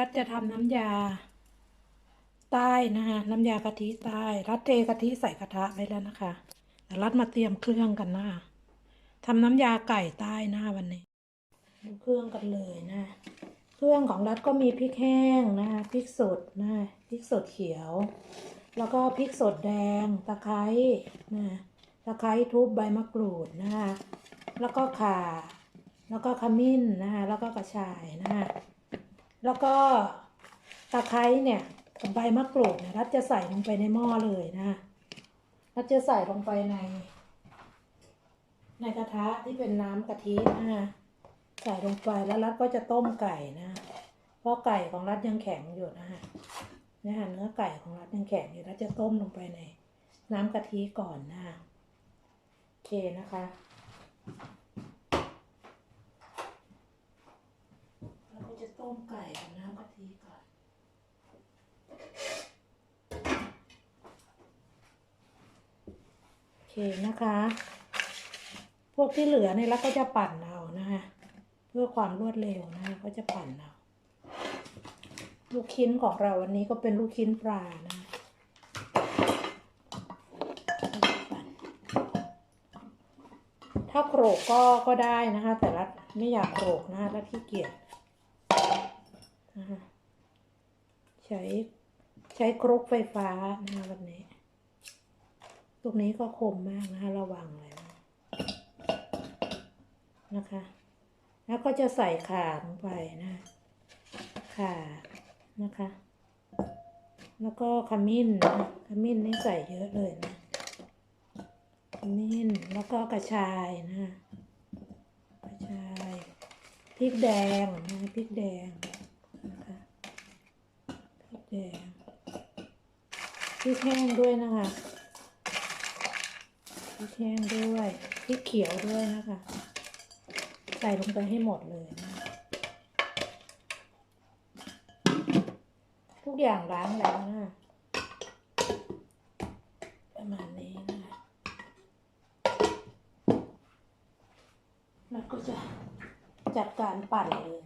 รัฐจะทำน้ำยา ใต้นะคะน้ำยากะทิใต้ รัฐเทกะทิใส่กระทะไว้แล้วนะคะแต่รัฐมาเตรียมเครื่องกันนะคะทำน้ำยาไก่ใต้นะคะวันนี้ดูเครื่องกันเลยนะ เครื่องของรัฐก็มีพริกแห้งนะคะพริกสดนะคะพริกสดเขียว แล้วก็พริกสดแดงตะไคร้นะตะไคร้ทุบใบมะกรูดนะคะแล้วก็ข่า แล้วก็ขมิ้นนะคะแล้วก็กระชายนะคะ แล้วก็ตะไคร้เนี่ยกับใบมะกรูดเนี่ยรัฐจะใส่ลงไปในหม้อเลยนะรัฐจะใส่ลงไปใน ในกระทะที่เป็นน้ำกะทินะคะใส่ลงไปแล้วรัฐก็จะต้มไก่นะเพราะไก่ของรัฐยังแข็งอยู่นะคะเนี่ยเนื้อไก่ของรัฐยังแข็งอยู่รัฐจะต้มลงไปในน้ำกะทิก่อนนะโอเคนะคะ เราก็จะ ต้มไก่กับน้ำกะทิก่อน โอเคนะคะ พวกที่เหลือเนี่ยเราก็จะปั่นเอานะคะเพื่อความรวดเร็วนะคะก็จะปั่นเอาลูกชิ้นของเราวันนี้ก็เป็นลูกชิ้นปลานะถ้าโขลกก็ก็ได้นะคะ แต่ละไม่อยากโขลกนะคะแล้วขี้เกียจ นะคะใช้ใช้ครกไฟฟ้านะคะวันนี้ ตรงนี้ก็คมมากนะคะระวังเลยนะคะ แล้วก็จะใส่ข่าลงไปนะข่านะคะ แล้วก็ขมิ้นนะขมิ้นนี่ใส่เยอะเลยนะขมิ้นแล้วก็กระชายนะกระชายพริกแดงนะพริกแดง แดงพริกแห้งด้วยนะคะพริกแห้งด้วยพริกเขียวด้วยนะคะ ใส่ลงไปให้หมดเลยนะทุกอย่างล้างแล้วนะประมาณนี้นะแล้วก็จะจัดการปั่นเลย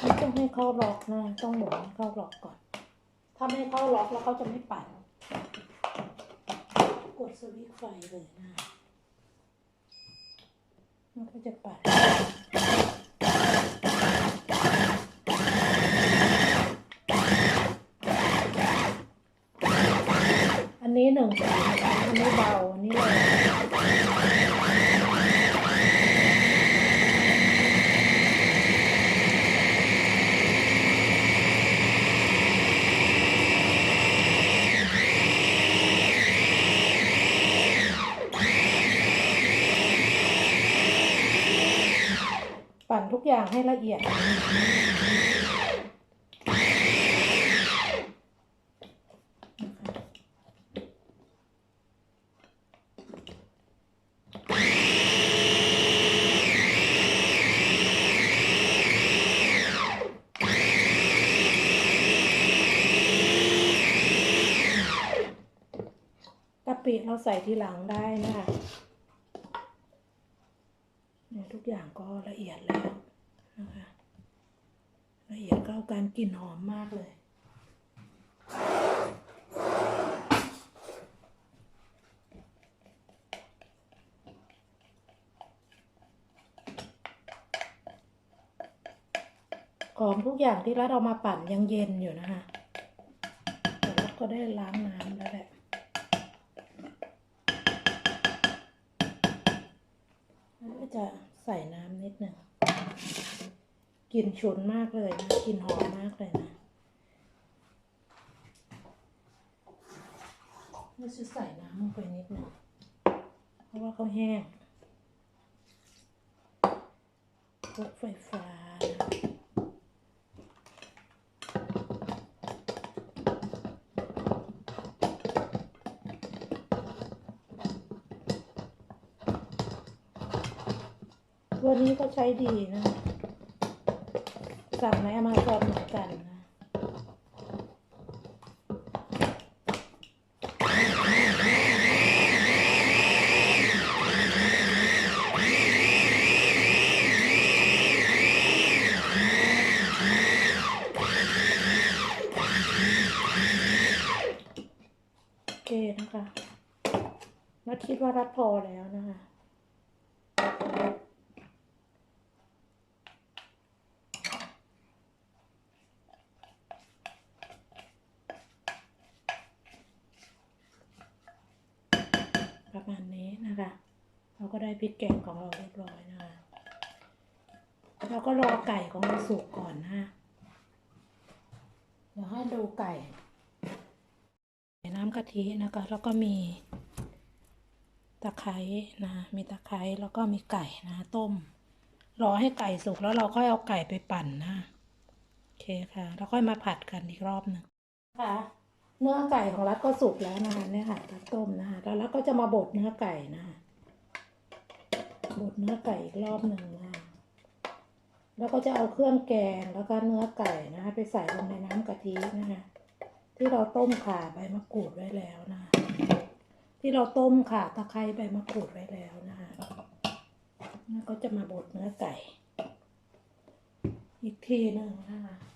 ไม่ ต้องให้เขาล็อกนะต้องหมุนให้เข้าล็อกก่อน ถ้าไม่เข้าล็อกแล้วเขาจะไม่ปั่นกดสวิตช์ไฟเลยนะมันก็จะปัดอันนี้หนึ่งสายนอันนี้เบาอันนี้แรง อย่างให้ละเอียด กะปิเราใส่ทีหลังได้นะคะเนี่ยทุกอย่างก็ละเอียดแล้วนะคะ ละเอียดเข้ากันกลิ่นหอมมากเลยของทุกอย่างที่รัดเอามาปั่นยังเย็นอยู่นะคะแต่รัดก็ได้ล้างน้ำแล้วแหละแล้วจะใส่น้ำนิดหนึ่ง กลิ่นฉุนมากเลยนะกลิ่นหอมมากเลยนะเราจะใส่น้ำลงไปนิดหนึ่งเพราะว่าเขาแห้งพวกไฟฟ้าตัวนี้ก็ใช้ดีนะ สั่งในอเมซอนเหมือนกันนะ โอเคนะคะนัดคิดว่ารัดพอแล้วนะคะ ประมาณนี้นะคะ เราก็ได้พริกแกงของเราเรียบร้อยนะคะเราก็รอไก่ของเราสุกก่อนนะเดี๋ยวให้ดูไก่ใส่น้ำกะทินะคะ แล้วก็มีตะไคร้นะ มีตะไคร้แล้วก็มีไก่นะ ต้ม รอให้ไก่สุกแล้วเราค่อยเอาไก่ไปปั่นนะ โอเคค่ะ แล้วค่อยมาผัดกันอีกรอบหนึ่งค่ะ เนื้อไก่ของรัฐก็สุกแล้วนะคะเนี่ยค่ะรัฐต้มนะคะแล้วรัฐก็จะมาบดเนื้อไก่นะคะบดเนื้อไก่อีกรอบหนึ่งนะะแล้วก็จะเอาเครื่องแกงแล้วก็เนื้อไก่นะคะไปใส่ลงในน้ำกะทินะคะที่เราต้มข่าใบมะกรูดไว้แล้วนะะที่เราต้มข่าตะไคร้ใบมะกรูดไว้แล้วนะคะแล้วก็จะมาบดเนื้อไก่ อีกทีหนึ่งนะคะนะคะ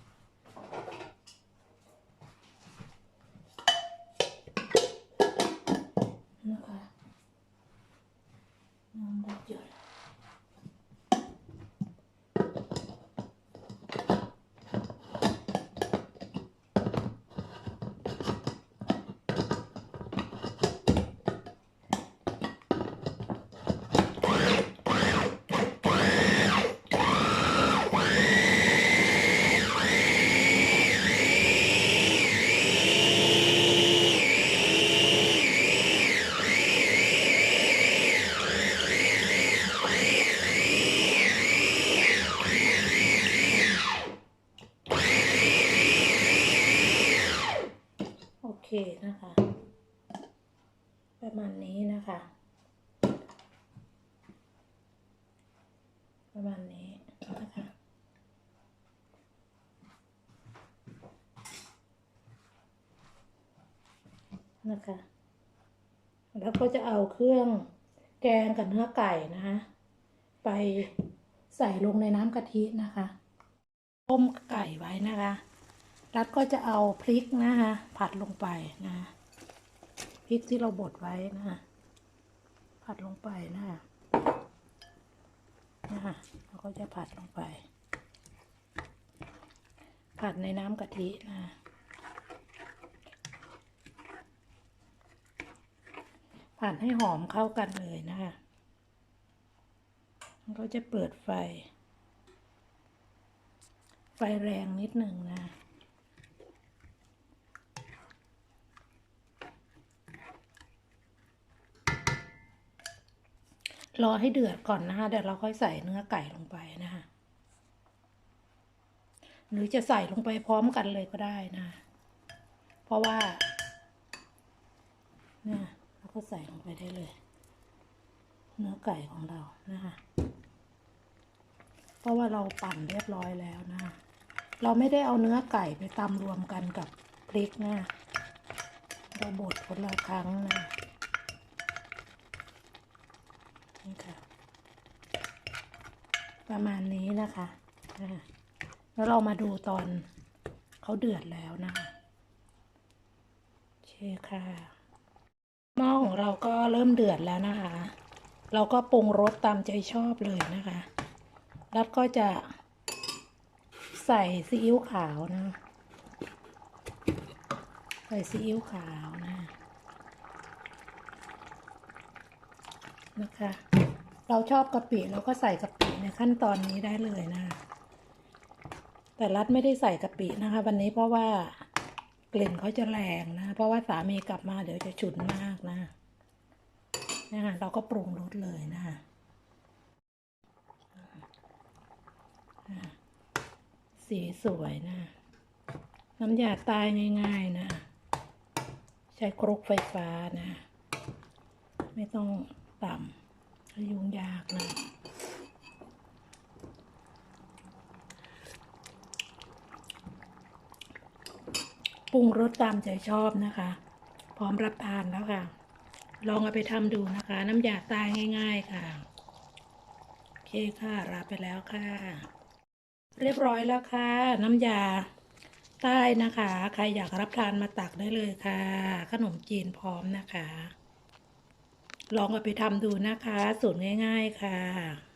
นะคะ ประมาณนี้นะคะ ประมาณนี้นะคะนะคะ แล้วก็จะเอาเครื่องแกงกับเนื้อไก่นะคะ ไปใส่ลงในน้ำกะทินะคะ ต้มไก่ไว้นะคะ รัดก็จะเอาพริกนะคะผัดลงไปนะพริกที่เราบดไว้นะคะผัดลงไปนะคะนะคะเราก็จะผัดลงไป ผัดในน้ำกะทินะผัดให้หอมเข้ากันเลยนะคะแล้วก็จะเปิดไฟ ไฟแรงนิดหนึ่งนะ รอให้เดือดก่อนนะคะเดี๋ยวเราค่อยใส่เนื้อไก่ลงไปนะคะหรือจะใส่ลงไปพร้อมกันเลยก็ได้นะ เพราะว่าเนี่ยเราก็ใส่ลงไปได้เลย เนื้อไก่ของเรานะคะเพราะว่าเราปั่นเรียบร้อยแล้วนะ เราไม่ได้เอาเนื้อไก่ไปตำรวมกันกับพริกนะเราบดคนละครั้งนะ นี่ค่ะ ประมาณนี้นะคะแล้วเรามาดูตอนเขาเดือดแล้วนะคะเคค่ะหม้อของเราก็เริ่มเดือดแล้วนะคะ เราก็ปรุงรสตามใจชอบเลยนะคะรัดก็จะใส่ซีอิ๊วขาวนะ ใส่ซีอิ๊วขาวนะนะคะ เราชอบกะปิเราก็ใส่กะปิ ในขั้นตอนนี้ได้เลยนะ แต่รัดไม่ได้ใส่กะปินะคะ วันนี้เพราะว่ากลิ่นเขาจะแรงนะ เพราะว่าสามีกลับมาเดี๋ยวจะฉุนมากนะนะคะเราก็ปรุงรสเลยนะคะสีสวยนะ น้ำยาตายง่ายๆนะ ใช้ครกไฟฟ้านะ ไม่ต้องต่ำยุ่งยากนะ ปรุงรสตามใจชอบนะคะ พร้อมรับทานแล้วค่ะ ลองเอาไปทำดูนะคะ น้ำยาตายง่าย ๆค่ะ โอเคค่ะลาไปแล้วค่ะ เรียบร้อยแล้วค่ะ น้ำยาใต้นะคะ ใครอยากรับทานมาตักได้เลยค่ะ ขนมจีนพร้อมนะคะ ลองเอาไปทำดูนะคะ สูตรง่าย ๆค่ะ